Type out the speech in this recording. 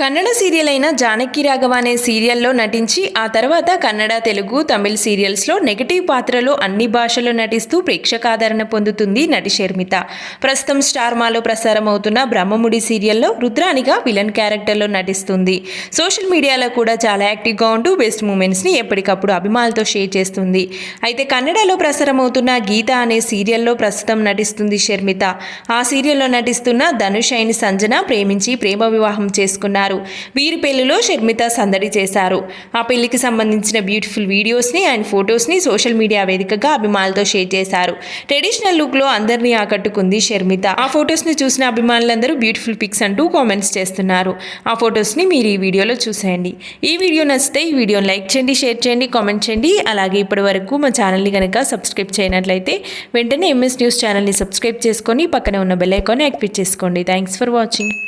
Kannada serial అయిన జానకి రాఘవ అనే సీరియల్లో నటించి ఆ తర్వాత కన్నడ తెలుగు తమిళ్ సీరియల్స్లో నెగటివ్ పాత్రలో అన్ని భాషల్లో నటిస్తూ ప్రేక్షకాదరణ పొందుతుంది నటి షర్మిత. ప్రస్తుతం స్టార్ మాలో ప్రసారం అవుతున్న బ్రహ్మముడి సీరియల్లో రుద్రానిగా విలన్ క్యారెక్టర్లో నటిస్తుంది. సోషల్ మీడియాలో కూడా చాలా యాక్టివ్గా ఉంటూ బెస్ట్ మూమెంట్స్ని ఎప్పటికప్పుడు అభిమానులతో షేర్ చేస్తుంది. అయితే కన్నడలో ప్రసారం అవుతున్న గీత అనే సీరియల్లో ప్రస్తుతం నటిస్తుంది షర్మిత. ఆ సీరియల్లో నటిస్తున్న ధనుష్ అయిన సంజన ప్రేమించి ప్రేమ వివాహం చేసుకున్నారు. వీరి పెళ్ళిలో షర్మిత సందడి చేశారు. ఆ పెళ్ళికి సంబంధించిన బ్యూటిఫుల్ వీడియోస్ని అండ్ ఫొటోస్ని సోషల్ మీడియా వేదికగా అభిమానులతో షేర్ చేశారు. ట్రెడిషనల్ లుక్లో అందరినీ ఆకట్టుకుంది షర్మిత. ఆ ఫొటోస్ని చూసిన అభిమానులందరూ బ్యూటిఫుల్ పిక్స్ అంటూ కామెంట్స్ చేస్తున్నారు. ఆ ఫొటోస్ని మీరు ఈ వీడియోలో చూసేయండి. ఈ వీడియో నచ్చితే ఈ వీడియోని లైక్ చేయండి షేర్ చేయండి కామెంట్ చేయండి. అలాగే ఇప్పటి వరకు మా ఛానల్ని కనుక సబ్స్క్రైబ్ చేయనట్లయితే వెంటనే ఎంఎస్ న్యూస్ ఛానల్ని సబ్స్క్రైబ్ చేసుకొని పక్కన ఉన్న బెల్ ఐకాన్ యాక్టివేట్ చేసుకోండి. Thanks for watching.